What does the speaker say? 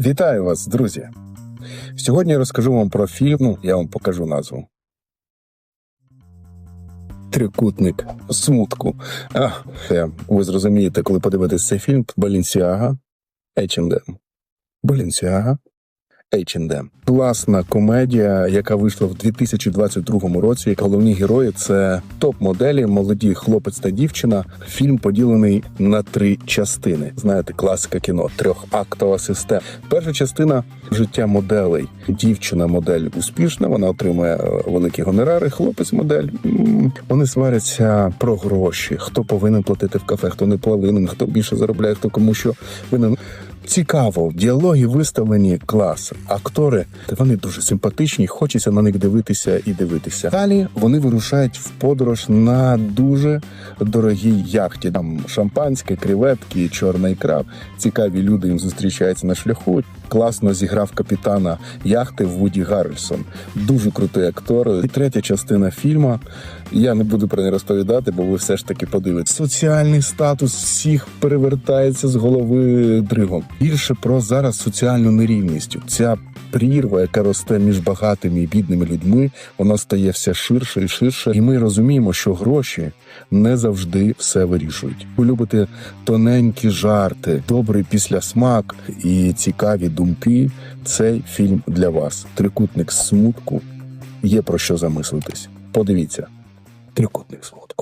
Вітаю вас, друзі! Сьогодні я розкажу вам про фільм, ну, я вам покажу назву. Трикутник смутку. А, ви зрозумієте, коли подивитесь цей фільм Балінсіага H&M. Балінсіага H&M. Класна комедія, яка вийшла в 2022 році. Головні герої це топ-моделі, молоді хлопець та дівчина. Фільм поділений на три частини. Знаєте, класика кіно, трьохактова система. Перша частина життя моделей. Дівчина модель успішна, вона отримує е, великі гонорари. Хлопець модель. Вони сваряться про гроші. Хто повинен платити в кафе, хто не повинен, хто більше заробляє, хто кому що винен. Цікаво, діалоги виставлені клас. Актори вони дуже симпатичні. Хочеться на них дивитися і дивитися. Далі вони вирушають в подорож на дуже дорогій яхті. Там шампанське, креветки, чорна ікра. Цікаві люди їм зустрічаються на шляху. Класно зіграв капітана яхти Вуді Гаррельсон. Дуже крутий актор. І третя частина фільму. Я не буду про неї розповідати, бо ви все ж таки подивитесь. Соціальний статус всіх перевертається з голови дригом. Більше про зараз соціальну нерівність. Ця прірва, яка росте між багатими і бідними людьми, вона стає все ширше і ширше. І ми розуміємо, що гроші не завжди все вирішують. Ви любите тоненькі жарти, добрий післясмак і цікаві думки. Цей фільм для вас. Трикутник смутку. Є про що замислитись. Подивіться. Трикутник смутку.